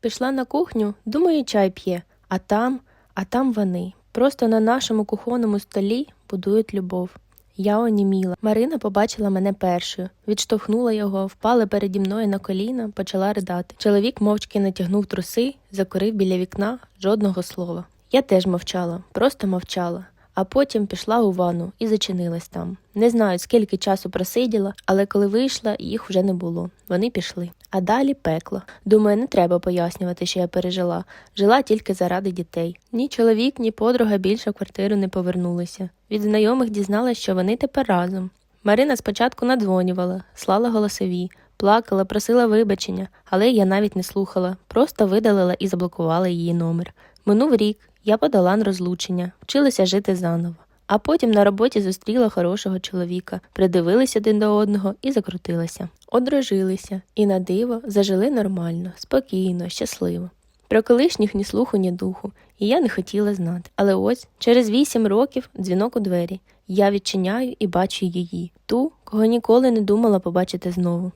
Пішла на кухню, думаю, чай п'є, а там, а там вони. Просто на нашому кухонному столі будують любов. Я оніміла. Марина побачила мене першою, відштовхнула його, впала переді мною на коліна, почала ридати. Чоловік мовчки натягнув труси, закурив біля вікна жодного слова. Я теж мовчала, просто мовчала. А потім пішла у ванну і зачинилась там. Не знаю, скільки часу просиділа, але коли вийшла, їх вже не було. Вони пішли. А далі пекло. Думаю, не треба пояснювати, що я пережила. Жила тільки заради дітей. Ні чоловік, ні подруга більше в квартиру не повернулися. Від знайомих дізналась, що вони тепер разом. Марина спочатку надзвонювала, слала голосові, плакала, просила вибачення, але я навіть не слухала, просто видалила і заблокувала її номер. Минув рік, я подала на розлучення, вчилася жити заново. А потім на роботі зустріла хорошого чоловіка, придивились один до одного і закрутилася. Одружилися і на диво зажили нормально, спокійно, щасливо. Про колишніх ні слуху, ні духу, і я не хотіла знати. Але ось через вісім років дзвінок у двері. Я відчиняю і бачу її, ту, кого ніколи не думала побачити знову.